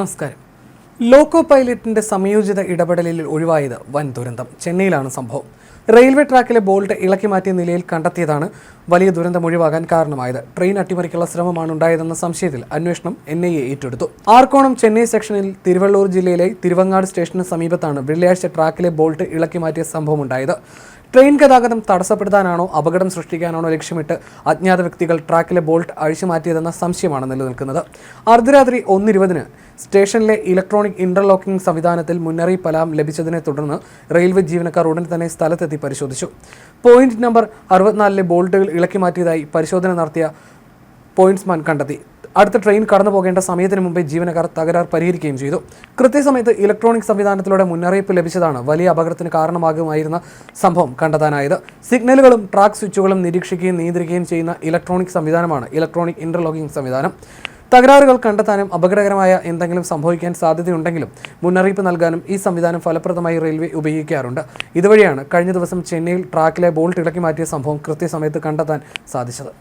നമസ്കാരം. ലോക്കോ പൈലറ്റിന്റെ സംയോജിത ഇടപെടലിൽ ഒഴിവായത് വൻ ദുരന്തം. ചെന്നൈയിലാണ് സംഭവം. റെയിൽവേ ട്രാക്കിലെ ബോൾട്ട് ഇളക്കി മാറ്റിയ നിലയിൽ കണ്ടെത്തിയതാണ് വലിയ ദുരന്തം ഒഴിവാകാൻ കാരണമായത്. ട്രെയിൻ അട്ടിമറിക്കുള്ള ശ്രമമാണ് ഉണ്ടായതെന്ന സംശയത്തിൽ അന്വേഷണം എൻ ഐ എ ഏറ്റെടുത്തു. ആർക്കോണം ചെന്നൈ സെക്ഷനിൽ തിരുവള്ളൂർ ജില്ലയിലെ തിരുവങ്ങാട് സ്റ്റേഷന് സമീപത്താണ് വെള്ളിയാഴ്ച ട്രാക്കിലെ ബോൾട്ട് ഇളക്കി മാറ്റിയ സംഭവമുണ്ടായത്. ട്രെയിൻ ഗതാഗതം തടസ്സപ്പെടുത്താനാണോ അപകടം സൃഷ്ടിക്കാനാണോ ലക്ഷ്യമിട്ട് അജ്ഞാത വ്യക്തികൾ ട്രാക്കിലെ ബോൾട്ട് അഴിച്ചു മാറ്റിയതെന്ന സംശയമാണ് നിലനിൽക്കുന്നത്. അർദ്ധരാത്രി ഒന്നിരുപതിന് സ്റ്റേഷനിലെ ഇലക്ട്രോണിക് ഇന്റർലോക്കിംഗ് സംവിധാനത്തിൽ മുന്നറിയിപ്പ് അലാം ലഭിച്ചതിനെ തുടർന്ന് റെയിൽവേ ജീവനക്കാർ ഉടൻ തന്നെ സ്ഥലത്തെത്തി പരിശോധിച്ചു. പോയിന്റ് നമ്പർ അറുപത്തിനാലിലെ ബോൾട്ടുകൾ ഇളക്കി മാറ്റിയതായി പരിശോധന നടത്തിയ പോയിന്റ്സ്മാൻ കണ്ടെത്തി. അടുത്ത ട്രെയിൻ കടന്നു പോകേണ്ട സമയത്തിന് മുമ്പേ ജീവനക്കാർ തകരാർ പരിഹരിക്കുകയും ചെയ്തു. കൃത്യസമയത്ത് ഇലക്ട്രോണിക് സംവിധാനത്തിലൂടെ മുന്നറിയിപ്പ് ലഭിച്ചതാണ് വലിയ അപകടത്തിന് കാരണമാകുമായിരുന്ന സംഭവം കണ്ടെത്താനായത്. സിഗ്നലുകളും ട്രാക്ക് സ്വിച്ചുകളും നിരീക്ഷിക്കുകയും നിയന്ത്രിക്കുകയും ചെയ്യുന്ന ഇലക്ട്രോണിക് സംവിധാനമാണ് ഇലക്ട്രോണിക് ഇന്റർലോക്കിംഗ് സംവിധാനം. തകരാറുകൾ കണ്ടെത്താനും അപകടകരമായ എന്തെങ്കിലും സംഭവിക്കാൻ സാധ്യതയുണ്ടെങ്കിലും മുന്നറിയിപ്പ് നൽകാനും ഈ സംവിധാനം ഫലപ്രദമായി റെയിൽവേ ഉപയോഗിക്കാറുണ്ട്. ഇതുവഴിയാണ് കഴിഞ്ഞ ദിവസം ചെന്നൈയിൽ ട്രാക്കിലെ ബോൾട്ട് ഇളക്കി മാറ്റിയ സംഭവം കൃത്യസമയത്ത് കണ്ടെത്താൻ സാധിച്ചത്.